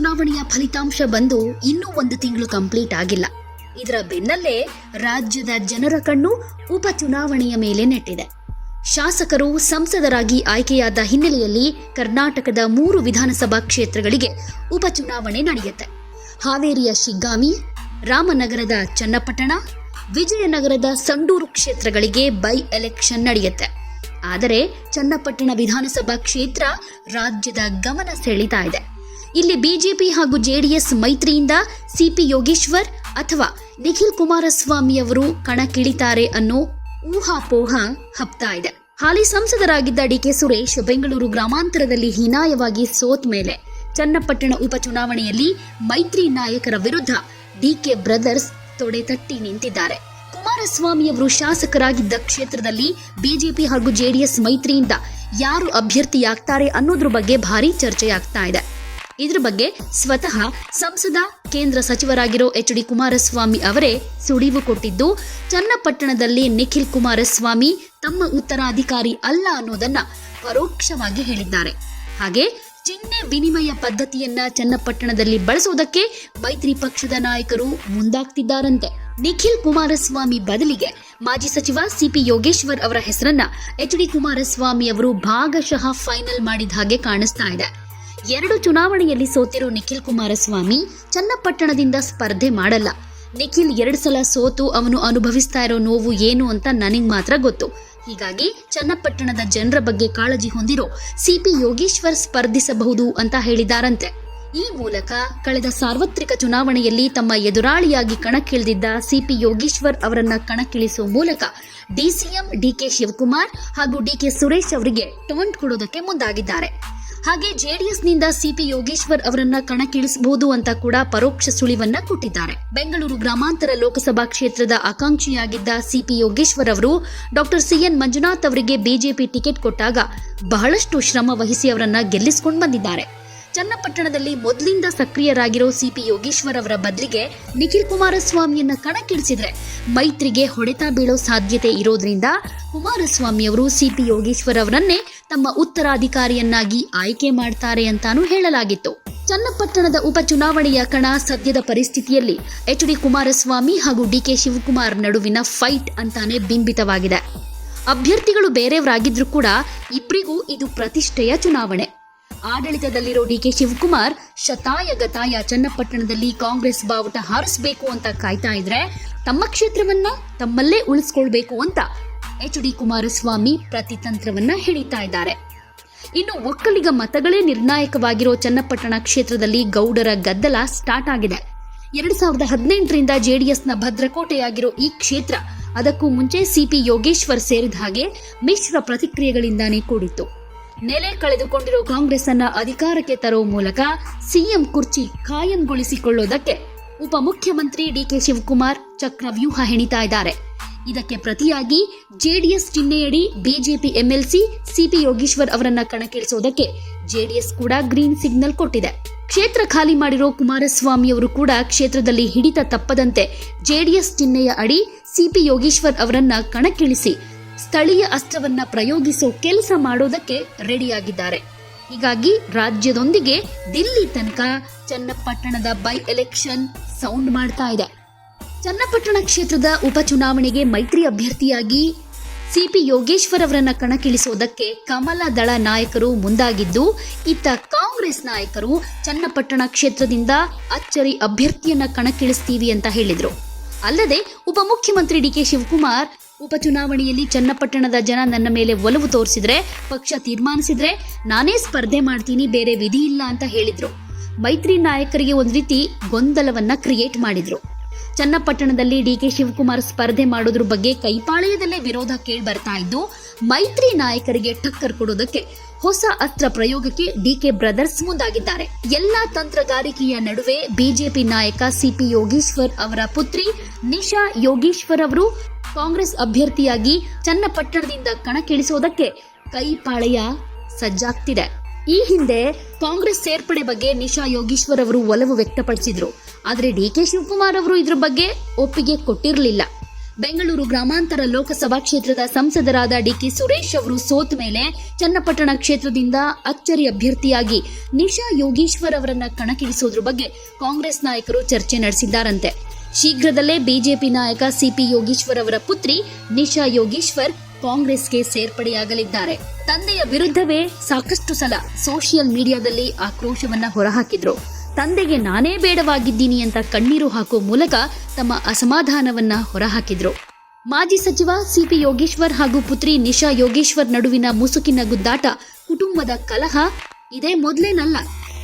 ಉಪಚುನಾವಣೆಯ ಫಲಿತಾಂಶ ಬಂದು ಇನ್ನೂ ಒಂದು ತಿಂಗಳು ಕಂಪ್ಲೀಟ್ ಆಗಿಲ್ಲ. ಇದರ ಬೆನ್ನಲ್ಲೇ ರಾಜ್ಯದ ಜನರ ಕಣ್ಣು ಉಪಚುನಾವಣೆಯ ಮೇಲೆ ನೆಟ್ಟಿದೆ. ಶಾಸಕರು ಸಂಸದರಾಗಿ ಆಯ್ಕೆಯಾದ ಹಿನ್ನೆಲೆಯಲ್ಲಿ ಕರ್ನಾಟಕದ ಮೂರು ವಿಧಾನಸಭಾ ಕ್ಷೇತ್ರಗಳಿಗೆ ಉಪಚುನಾವಣೆ ನಡೆಯುತ್ತೆ. ಹಾವೇರಿಯ ಶಿಗ್ಗಾಮಿ, ರಾಮನಗರದ ಚನ್ನಪಟ್ಟಣ, ವಿಜಯನಗರದ ಸಂಡೂರು ಕ್ಷೇತ್ರಗಳಿಗೆ ಬೈ ಎಲೆಕ್ಷನ್ ನಡೆಯುತ್ತೆ. ಆದರೆ ಚನ್ನಪಟ್ಟಣ ವಿಧಾನಸಭಾ ಕ್ಷೇತ್ರ ರಾಜ್ಯದ ಗಮನ ಸೆಳೀತಾ ಇದೆ. ಇಲ್ಲಿ ಬಿಜೆಪಿ ಹಾಗೂ ಜೆಡಿಎಸ್ ಮೈತ್ರಿಯಿಂದ ಸಿಪಿ ಯೋಗೇಶ್ವರ್ ಅಥವಾ ನಿಖಿಲ್ ಕುಮಾರಸ್ವಾಮಿ ಅವರು ಕಣಕ್ಕಿಳಿತಾರೆ ಅನ್ನೋ ಊಹಾಪೋಹ ಹಬ್ತಾ ಇದೆ. ಹಾಲಿ ಸಂಸದರಾಗಿದ್ದ ಡಿಕೆ ಸುರೇಶ್ ಬೆಂಗಳೂರು ಗ್ರಾಮಾಂತರದಲ್ಲಿ ಹೀನಾಯವಾಗಿ ಸೋತ್ ಮೇಲೆ ಚನ್ನಪಟ್ಟಣ ಉಪಚುನಾವಣೆಯಲ್ಲಿ ಮೈತ್ರಿ ನಾಯಕರ ವಿರುದ್ಧ ಡಿಕೆ ಬ್ರದರ್ಸ್ ತೊಡೆ ತಟ್ಟಿ ನಿಂತಿದ್ದಾರೆ. ಕುಮಾರಸ್ವಾಮಿ ಅವರು ಶಾಸಕರಾಗಿದ್ದ ಕ್ಷೇತ್ರದಲ್ಲಿ ಬಿಜೆಪಿ ಹಾಗೂ ಜೆಡಿಎಸ್ ಮೈತ್ರಿಯಿಂದ ಯಾರು ಅಭ್ಯರ್ಥಿಯಾಗ್ತಾರೆ ಅನ್ನೋದ್ರ ಬಗ್ಗೆ ಭಾರಿ ಚರ್ಚೆಯಾಗ್ತಾ ಇದೆ. ಇದ್ರ ಬಗ್ಗೆ ಸ್ವತಃ ಸಂಸದ, ಕೇಂದ್ರ ಸಚಿವರಾಗಿರೋ ಎಚ್ ಡಿ ಕುಮಾರಸ್ವಾಮಿ ಅವರೇ ಸುಳಿವು ಕೊಟ್ಟಿದ್ದು, ಚನ್ನಪಟ್ಟಣದಲ್ಲಿ ನಿಖಿಲ್ ಕುಮಾರಸ್ವಾಮಿ ತಮ್ಮ ಉತ್ತರಾಧಿಕಾರಿ ಅಲ್ಲ ಅನ್ನೋದನ್ನ ಪರೋಕ್ಷವಾಗಿ ಹೇಳಿದ್ದಾರೆ. ಹಾಗೆ ಚಿಹ್ನೆ ವಿನಿಮಯ ಪದ್ಧತಿಯನ್ನ ಚನ್ನಪಟ್ಟಣದಲ್ಲಿ ಬಳಸುವುದಕ್ಕೆ ಮೈತ್ರಿ ಪಕ್ಷದ ನಾಯಕರು ಮುಂದಾಗ್ತಿದ್ದಾರಂತೆ. ನಿಖಿಲ್ ಕುಮಾರಸ್ವಾಮಿ ಬದಲಿಗೆ ಮಾಜಿ ಸಚಿವ ಸಿಪಿ ಯೋಗೇಶ್ವರ್ ಅವರ ಹೆಸರನ್ನ ಎಚ್ ಡಿ ಕುಮಾರಸ್ವಾಮಿ ಅವರು ಭಾಗಶಃ ಫೈನಲ್ ಮಾಡಿದ ಹಾಗೆ ಕಾಣಿಸ್ತಾ ಇದೆ. ಎರಡು ಚುನಾವಣೆಯಲ್ಲಿ ಸೋತಿರೋ ನಿಖಿಲ್ ಕುಮಾರಸ್ವಾಮಿ ಚನ್ನಪಟ್ಟಣದಿಂದ ಸ್ಪರ್ಧೆ ಮಾಡಲ್ಲ. ನಿಖಿಲ್ ಎರಡು ಸಲ ಸೋತು ಅವನು ಅನುಭವಿಸ್ತಾ ಇರೋ ನೋವು ಏನು ಅಂತ ನನಗೆ ಮಾತ್ರ ಗೊತ್ತು. ಹೀಗಾಗಿ ಚನ್ನಪಟ್ಟಣದ ಜನರ ಬಗ್ಗೆ ಕಾಳಜಿ ಹೊಂದಿರೋ ಸಿಪಿ ಯೋಗೇಶ್ವರ್ ಸ್ಪರ್ಧಿಸಬಹುದು ಅಂತ ಹೇಳಿದಾರಂತೆ. ಈ ಮೂಲಕ ಕಳೆದ ಸಾರ್ವತ್ರಿಕ ಚುನಾವಣೆಯಲ್ಲಿ ತಮ್ಮ ಎದುರಾಳಿಯಾಗಿ ಕಣಕ್ಕಿಳಿದಿದ್ದ ಸಿಪಿ ಯೋಗೇಶ್ವರ್ ಅವರನ್ನ ಕಣಕ್ಕಿಳಿಸುವ ಮೂಲಕ ಡಿಸಿಎಂ ಡಿಕೆ ಶಿವಕುಮಾರ್ ಹಾಗೂ ಡಿಕೆ ಸುರೇಶ್ ಅವರಿಗೆ ಟಾಂಟ್ ಕೊಡೋದಕ್ಕೆ ಮುಂದಾಗಿದ್ದಾರೆ. ಹಾಗೆ ಜೆಡಿಎಸ್ನಿಂದ ಸಿಪಿ ಯೋಗೇಶ್ವರ್ ಅವರನ್ನ ಕಣಕ್ಕಿಳಿಸಬಹುದು ಅಂತ ಕೂಡ ಪರೋಕ್ಷ ಸುಳಿವನ್ನ ಕೊಟ್ಟಿದ್ದಾರೆ. ಬೆಂಗಳೂರು ಗ್ರಾಮಾಂತರ ಲೋಕಸಭಾ ಕ್ಷೇತ್ರದ ಆಕಾಂಕ್ಷಿಯಾಗಿದ್ದ ಸಿಪಿ ಯೋಗೇಶ್ವರ್ ಅವರು ಡಾಕ್ಟರ್ ಸಿಎನ್ ಮಂಜುನಾಥ್ ಅವರಿಗೆ ಬಿಜೆಪಿ ಟಿಕೆಟ್ ಕೊಟ್ಟಾಗ ಬಹಳಷ್ಟು ಶ್ರಮ ವಹಿಸಿ ಅವರನ್ನ ಗೆಲ್ಲಿಸಿಕೊಂಡು ಬಂದಿದ್ದಾರೆ. ಚನ್ನಪಟ್ಟಣದಲ್ಲಿ ಮೊದಲಿಂದ ಸಕ್ರಿಯರಾಗಿರೋ ಸಿಪಿ ಯೋಗೇಶ್ವರ್ ಅವರ ಬದಲಿಗೆ ನಿಖಿಲ್ ಕುಮಾರಸ್ವಾಮಿಯನ್ನ ಕಣಕ್ಕಿಳಿಸಿದ್ರೆ ಮೈತ್ರಿಗೆ ಹೊಡೆತ ಬೀಳೋ ಸಾಧ್ಯತೆ ಇರೋದ್ರಿಂದ ಕುಮಾರಸ್ವಾಮಿ ಅವರು ಸಿಪಿ ಯೋಗೇಶ್ವರ್ ಅವರನ್ನೇ ತಮ್ಮ ಉತ್ತರಾಧಿಕಾರಿಯನ್ನಾಗಿ ಆಯ್ಕೆ ಮಾಡ್ತಾರೆ ಅಂತಾನೂ ಹೇಳಲಾಗಿತ್ತು. ಚನ್ನಪಟ್ಟಣದ ಉಪಚುನಾವಣೆಯ ಕಣ ಸದ್ಯದ ಪರಿಸ್ಥಿತಿಯಲ್ಲಿ ಎಚ್ ಡಿ ಕುಮಾರಸ್ವಾಮಿ ಹಾಗೂ ಡಿಕೆ ಶಿವಕುಮಾರ್ ನಡುವಿನ ಫೈಟ್ ಅಂತಾನೆ ಬಿಂಬಿತವಾಗಿದೆ. ಅಭ್ಯರ್ಥಿಗಳು ಬೇರೆಯವರಾಗಿದ್ರೂ ಕೂಡ ಇಬ್ಬರಿಗೂ ಇದು ಪ್ರತಿಷ್ಠೆಯ ಚುನಾವಣೆ. ಆಡಳಿತದಲ್ಲಿರೋ ಡಿಕೆ ಶಿವಕುಮಾರ್ ಶತಾಯ ಗತಾಯ ಚನ್ನಪಟ್ಟಣದಲ್ಲಿ ಕಾಂಗ್ರೆಸ್ ಬಾವುಟ ಹಾರಿಸಬೇಕು ಅಂತ ಕಾಯ್ತಾ ಇದ್ರೆ ತಮ್ಮ ಕ್ಷೇತ್ರವನ್ನ ತಮ್ಮಲ್ಲೇ ಉಳಿಸ್ಕೊಳ್ಬೇಕು ಅಂತ ಎಚ್ ಡಿ ಕುಮಾರಸ್ವಾಮಿ ಪ್ರತಿತಂತ್ರವನ್ನ ಹಿಡಿತಾ ಇದ್ದಾರೆ. ಇನ್ನು ಒಕ್ಕಲಿಗ ಮತಗಳೇ ನಿರ್ಣಾಯಕವಾಗಿರೋ ಚನ್ನಪಟ್ಟಣ ಕ್ಷೇತ್ರದಲ್ಲಿ ಗೌಡರ ಗದ್ದಲ ಸ್ಟಾರ್ಟ್ ಆಗಿದೆ. ಎರಡ್ ಸಾವಿರದ ಹದಿನೆಂಟರಿಂದ ಜೆಡಿಎಸ್ನ ಭದ್ರಕೋಟೆಯಾಗಿರೋ ಈ ಕ್ಷೇತ್ರ ಅದಕ್ಕೂ ಮುಂಚೆ ಸಿಪಿ ಯೋಗೇಶ್ವರ್ ಸೇರಿದ ಹಾಗೆ ಮಿಶ್ರ ಪ್ರತಿಕ್ರಿಯೆಗಳಿಂದಾನೇ ಕೂಡಿತ್ತು. ನೆಲೆ ಕಳೆದುಕೊಂಡಿರುವ ಕಾಂಗ್ರೆಸ್ ಅನ್ನ ಅಧಿಕಾರಕ್ಕೆ ತರುವ ಮೂಲಕ ಸಿಎಂ ಕುರ್ಚಿ ಕಾಯಂಗೊಳಿಸಿಕೊಳ್ಳೋದಕ್ಕೆ ಉಪಮುಖ್ಯಮಂತ್ರಿ ಡಿಕೆ ಶಿವಕುಮಾರ್ ಚಕ್ರವ್ಯೂಹ ಹೆಣಿತಾ ಇದ್ದಾರೆ. ಇದಕ್ಕೆ ಪ್ರತಿಯಾಗಿ ಜೆಡಿಎಸ್ ಚಿಹ್ನೆಯಡಿ ಬಿಜೆಪಿ ಎಂಎಲ್ಸಿ ಸಿಪಿ ಯೋಗೀಶ್ವರ್ ಅವರನ್ನ ಕಣಕ್ಕಿಳಿಸೋದಕ್ಕೆ ಜೆಡಿಎಸ್ ಕೂಡ ಗ್ರೀನ್ ಸಿಗ್ನಲ್ ಕೊಟ್ಟಿದೆ. ಕ್ಷೇತ್ರ ಖಾಲಿ ಮಾಡಿರೋ ಕುಮಾರಸ್ವಾಮಿ ಅವರು ಕೂಡ ಕ್ಷೇತ್ರದಲ್ಲಿ ಹಿಡಿತ ತಪ್ಪದಂತೆ ಜೆಡಿಎಸ್ ಚಿಹ್ನೆಯ ಅಡಿ ಸಿಪಿ ಯೋಗೀಶ್ವರ್ ಅವರನ್ನ ಕಣಕ್ಕಿಳಿಸಿ ಸ್ಥಳೀಯ ಅಸ್ತ್ರವನ್ನ ಪ್ರಯೋಗಿಸೋ ಕೆಲಸ ಮಾಡೋದಕ್ಕೆ ರೆಡಿಯಾಗಿದ್ದಾರೆ. ಹೀಗಾಗಿ ರಾಜ್ಯದೊಂದಿಗೆ ದಿಲ್ಲಿ ತನಕ ಚನ್ನಪಟ್ಟಣದ ಬೈ ಎಲೆಕ್ಷನ್ ಸೌಂಡ್ ಮಾಡ್ತಾ ಇದೆ. ಚನ್ನಪಟ್ಟಣ ಕ್ಷೇತ್ರದ ಉಪಚುನಾವಣೆಗೆ ಮೈತ್ರಿ ಅಭ್ಯರ್ಥಿಯಾಗಿ ಸಿಪಿ ಯೋಗೇಶ್ವರ್ ಅವರನ್ನ ಕಣಕ್ಕಿಳಿಸೋದಕ್ಕೆ ಕಮಲ ದಳ ನಾಯಕರು ಮುಂದಾಗಿದ್ದು, ಇತ್ತ ಕಾಂಗ್ರೆಸ್ ನಾಯಕರು ಚನ್ನಪಟ್ಟಣ ಕ್ಷೇತ್ರದಿಂದ ಅಚ್ಚರಿ ಅಭ್ಯರ್ಥಿಯನ್ನ ಕಣಕ್ಕಿಳಿಸ್ತೀವಿ ಅಂತ ಹೇಳಿದರು. ಅಲ್ಲದೆ ಉಪಮುಖ್ಯಮಂತ್ರಿ ಡಿಕೆ ಶಿವಕುಮಾರ್ ಉಪಚುನಾವಣೆಯಲ್ಲಿ ಚನ್ನಪಟ್ಟಣದ ಜನ ನನ್ನ ಮೇಲೆ ಒಲವು ತೋರಿಸಿದ್ರೆ, ಪಕ್ಷ ತೀರ್ಮಾನಿಸಿದ್ರೆ ನಾನೇ ಸ್ಪರ್ಧೆ ಮಾಡ್ತೀನಿ, ಬೇರೆ ವಿಧಿ ಇಲ್ಲ ಅಂತ ಹೇಳಿದ್ರು. ಮೈತ್ರಿ ನಾಯಕರಿಗೆ ಒಂದು ರೀತಿ ಗೊಂದಲವನ್ನ ಕ್ರಿಯೇಟ್ ಮಾಡಿದ್ರು. ಚನ್ನಪಟ್ಟಣದಲ್ಲಿ ಡಿ ಕೆ ಶಿವಕುಮಾರ್ ಸ್ಪರ್ಧೆ ಮಾಡೋದ್ರ ಬಗ್ಗೆ ಕೈಪಾಳ್ಯದಲ್ಲೇ ವಿರೋಧ ಕೇಳಿ ಬರ್ತಾ ಇದ್ದು, ಮೈತ್ರಿ ನಾಯಕರಿಗೆ ಟಕ್ಕರ್ ಕೊಡೋದಕ್ಕೆ ಹೊಸ ಅಸ್ತ್ರ ಪ್ರಯೋಗಕ್ಕೆ ಡಿ ಕೆ ಬ್ರದರ್ಸ್ ಮುಂದಾಗಿದ್ದಾರೆ. ಎಲ್ಲಾ ತಂತ್ರಗಾರಿಕೆಯ ನಡುವೆ ಬಿಜೆಪಿ ನಾಯಕ ಸಿಪಿ ಯೋಗೇಶ್ವರ್ ಅವರ ಪುತ್ರಿ ನಿಶಾ ಯೋಗೀಶ್ವರ್ ಅವರು ಕಾಂಗ್ರೆಸ್ ಅಭ್ಯರ್ಥಿಯಾಗಿ ಚನ್ನಪಟ್ಟಣದಿಂದ ಕಣಕ್ಕಿಳಿಸೋದಕ್ಕೆ ಕೈಪಾಳೆಯ ಸಜ್ಜಾಗ್ತಿದೆ. ಈ ಹಿಂದೆ ಕಾಂಗ್ರೆಸ್ ಸೇರ್ಪಡೆ ಬಗ್ಗೆ ನಿಶಾ ಯೋಗೀಶ್ವರ್ ಅವರು ಒಲವು ವ್ಯಕ್ತಪಡಿಸಿದ್ರು. ಆದರೆ ಡಿ ಕೆ ಶಿವಕುಮಾರ್ ಅವರು ಇದ್ರ ಬಗ್ಗೆ ಒಪ್ಪಿಗೆ ಕೊಟ್ಟಿರಲಿಲ್ಲ. ಬೆಂಗಳೂರು ಗ್ರಾಮಾಂತರ ಲೋಕಸಭಾ ಕ್ಷೇತ್ರದ ಸಂಸದರಾದ ಡಿಕೆ ಸುರೇಶ್ ಅವರು ಸೋತ ಮೇಲೆ ಚನ್ನಪಟ್ಟಣ ಕ್ಷೇತ್ರದಿಂದ ಅಚ್ಚರಿ ಅಭ್ಯರ್ಥಿಯಾಗಿ ನಿಶಾ ಯೋಗೀಶ್ವರ್ ಅವರನ್ನ ಕಣಕ್ಕಿಳಿಸೋದ್ರ ಬಗ್ಗೆ ಕಾಂಗ್ರೆಸ್ ನಾಯಕರು ಚರ್ಚೆ ನಡೆಸಿದ್ದಾರಂತೆ. ಶೀಘ್ರದಲ್ಲೇ ಬಿಜೆಪಿ ನಾಯಕ ಸಿಪಿ ಯೋಗೀಶ್ವರ್ ಅವರ ಪುತ್ರಿ ನಿಶಾ ಯೋಗೀಶ್ವರ್ ಕಾಂಗ್ರೆಸ್ಗೆ ಸೇರ್ಪಡೆಯಾಗಲಿದ್ದಾರೆ. ತಂದೆಯ ವಿರುದ್ಧವೇ ಸಾಕಷ್ಟು ಸಲ ಸೋಷಿಯಲ್ ಮೀಡಿಯಾದಲ್ಲಿ ಆಕ್ರೋಶವನ್ನ ಹೊರಹಾಕಿದ್ರು. ತಂದೆಗೆ ನಾನೇ ಬೇಡವಾಗಿದ್ದೀನಿ ಅಂತ ಕಣ್ಣೀರು ಹಾಕುವ ಮೂಲಕ ತಮ್ಮ ಅಸಮಾಧಾನವನ್ನ ಹೊರಹಾಕಿದ್ರು. ಮಾಜಿ ಸಚಿವ ಸಿಪಿ ಯೋಗೇಶ್ವರ್ ಹಾಗೂ ಪುತ್ರಿ ನಿಶಾ ಯೋಗೇಶ್ವರ್ ನಡುವಿನ ಮುಸುಕಿನ ಗುದ್ದಾಟ ಕುಟುಂಬದ ಕಲಹ ಇದೇ ಮೊದಲೇನಲ್ಲ.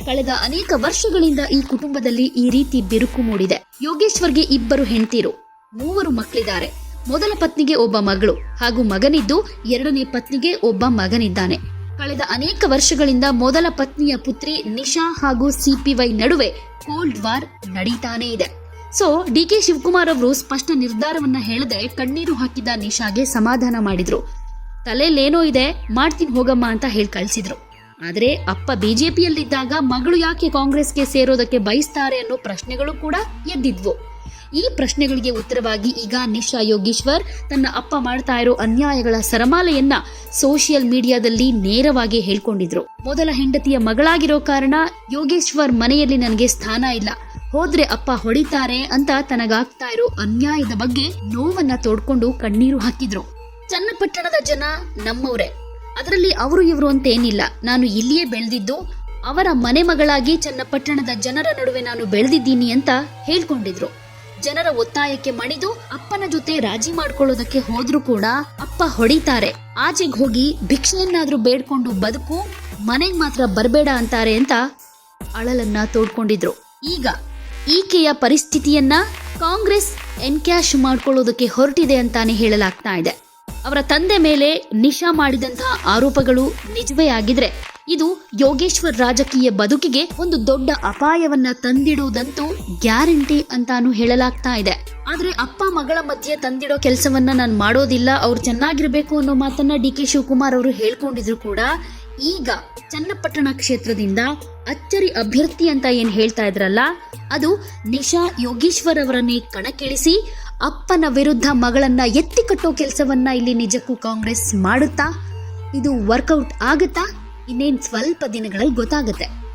ಕಳೆದ ಅನೇಕ ವರ್ಷಗಳಿಂದ ಈ ಕುಟುಂಬದಲ್ಲಿ ಈ ರೀತಿ ಬಿರುಕು ಮೂಡಿದೆ. ಯೋಗೇಶ್ವರ್ಗೆ ಇಬ್ಬರು ಹೆಂಡತಿರು. ಮೂವರು ಮಕ್ಕಳಿದ್ದಾರೆ. ಮೊದಲ ಪತ್ನಿಗೆ ಒಬ್ಬ ಮಗಳು ಹಾಗೂ ಮಗನಿದ್ದು ಎರಡನೇ ಪತ್ನಿಗೆ ಒಬ್ಬ ಮಗನಿದ್ದಾನೆ. ಕಳೆದ ಅನೇಕ ವರ್ಷಗಳಿಂದ ಮೊದಲ ಪತ್ನಿಯ ಪುತ್ರಿ ನಿಶಾ ಹಾಗೂ ಸಿಪಿವೈ ನಡುವೆ ಕೋಲ್ಡ್ ವಾರ್ ನಡೀತಾನೇ ಇದೆ. ಸೊ ಡಿ ಕೆ ಶಿವಕುಮಾರ್ ಅವರು ಸ್ಪಷ್ಟ ನಿರ್ಧಾರವನ್ನ ಹೇಳದೆ ಕಣ್ಣೀರು ಹಾಕಿದ ನಿಶಾಗೆ ಸಮಾಧಾನ ಮಾಡಿದ್ರು. ತಲೆಲೇನೋ ಇದೆ, ಮಾಡ್ತೀನಿ ಹೋಗಮ್ಮ ಅಂತ ಹೇಳಿ ಕಳ್ಸಿದ್ರು. ಆದ್ರೆ ಅಪ್ಪ ಬಿಜೆಪಿಯಲ್ಲಿದ್ದಾಗ ಮಗಳು ಯಾಕೆ ಕಾಂಗ್ರೆಸ್ಗೆ ಸೇರೋದಕ್ಕೆ ಬಯಸ್ತಾರೆ ಅನ್ನೋ ಪ್ರಶ್ನೆಗಳು ಕೂಡ ಎದ್ದಿದ್ವು. ಈ ಪ್ರಶ್ನೆಗಳಿಗೆ ಉತ್ತರವಾಗಿ ಈಗ ನಿಶಾ ಯೋಗೀಶ್ವರ್ ತನ್ನ ಅಪ್ಪ ಮಾಡ್ತಾ ಇರೋ ಅನ್ಯಾಯಗಳ ಸರಮಾಲೆಯನ್ನ ಸೋಷಿಯಲ್ ಮೀಡಿಯಾದಲ್ಲಿ ನೇರವಾಗಿ ಹೇಳ್ಕೊಂಡಿದ್ರು. ಮೊದಲ ಹೆಂಡತಿಯ ಮಗಳಾಗಿರೋ ಕಾರಣ ಯೋಗೇಶ್ವರ್ ಮನೆಯಲ್ಲಿ ನನಗೆ ಸ್ಥಾನ ಇಲ್ಲ. ಹೋದ್ರೆ ಅಪ್ಪ ಹೊಡಿತಾರೆ ಅಂತ ತನಗಾಗ್ತಾ ಇರೋ ಅನ್ಯಾಯದ ಬಗ್ಗೆ ನೋವನ್ನ ತೋಡ್ಕೊಂಡು ಕಣ್ಣೀರು ಹಾಕಿದ್ರು. ಚನ್ನಪಟ್ಟಣದ ಜನ ನಮ್ಮವರೇ. ಅದರಲ್ಲಿ ಅವರು ಇವರು ಅಂತ ಏನಿಲ್ಲ ನಾನು ಇಲ್ಲಿಯೇ ಬೆಳೆದಿದ್ದು, ಅವರ ಮನೆ ಮಗಳಾಗಿ ಚನ್ನಪಟ್ಟಣದ ಜನರ ನಡುವೆ ನಾನು ಬೆಳೆದಿದ್ದೀನಿ ಅಂತ ಹೇಳ್ಕೊಂಡಿದ್ರು. ಜನರ ಒತ್ತಾಯಕ್ಕೆ ಮಣಿದು ಅಪ್ಪನ ಜೊತೆ ರಾಜಿ ಮಾಡ್ಕೊಳ್ಳೋದಕ್ಕೆ ಹೋದ್ರೂ ಕೂಡ ಅಪ್ಪ ಹೊಡಿತಾರೆ. ಆಚೆಗೆ ಹೋಗಿ ಭಿಕ್ಷೆಯನ್ನಾದ್ರೂ ಬೇಡ್ಕೊಂಡು ಬದುಕು, ಮನೆಗೆ ಮಾತ್ರ ಬರಬೇಡ ಅಂತಾರೆ ಅಂತ ಅಳಲನ್ನ ತೋಡ್ಕೊಂಡಿದ್ರು. ಈಗ ಈಕೆಯ ಪರಿಸ್ಥಿತಿಯನ್ನ ಕಾಂಗ್ರೆಸ್ ಎನ್ಕ್ಯಾಶ್ ಮಾಡ್ಕೊಳ್ಳೋದಕ್ಕೆ ಹೊರಟಿದೆ ಅಂತಾನೆ ಹೇಳಲಾಗ್ತಾ ಇದೆ. ಅವರ ತಂದೆ ಮೇಲೆ ನಿಶಾ ಮಾಡಿದಂತಹ ಆರೋಪಗಳು ನಿಜವೇ ಆಗಿದ್ರೆ ಇದು ಯೋಗೇಶ್ವರ್ ರಾಜಕೀಯ ಬದುಕಿಗೆ ಒಂದು ದೊಡ್ಡ ಅಪಾಯವನ್ನ ತಂದಿಡುವುದಂತೂ ಗ್ಯಾರಂಟಿ ಅಂತಾನು ಹೇಳಲಾಗ್ತಾ ಇದೆ. ಆದ್ರೆ ಅಪ್ಪ ಮಗಳ ಮಧ್ಯೆ ತಂದಿಡೋ ಕೆಲಸವನ್ನ ನಾನು ಮಾಡೋದಿಲ್ಲ, ಅವ್ರು ಚೆನ್ನಾಗಿರ್ಬೇಕು ಅನ್ನೋ ಮಾತನ್ನ ಡಿ ಕೆ ಶಿವಕುಮಾರ್ ಅವರು ಹೇಳ್ಕೊಂಡಿದ್ರು ಕೂಡ ಈಗ ಚನ್ನಪಟ್ಟಣ ಕ್ಷೇತ್ರದಿಂದ ಅಚ್ಚರಿ ಅಭ್ಯರ್ಥಿ ಅಂತ ಏನ್ ಹೇಳ್ತಾ ಇದ್ರಲ್ಲ, ಅದು ನಿಶಾ ಯೋಗೀಶ್ವರ್ ಅವರನ್ನೇ ಕಣಕ್ಕಿಳಿಸಿ ಅಪ್ಪನ ವಿರುದ್ಧ ಮಗಳನ್ನ ಎತ್ತಿ ಕಟ್ಟೋ ಕೆಲಸವನ್ನ ಇಲ್ಲಿ ನಿಜಕ್ಕೂ ಕಾಂಗ್ರೆಸ್ ಮಾಡುತ್ತಾ? ಇದು ವರ್ಕೌಟ್ ಆಗುತ್ತಾ? ಇನ್ನೇನು ಸ್ವಲ್ಪ ದಿನಗಳಲ್ಲಿ ಗೊತ್ತಾಗುತ್ತೆ.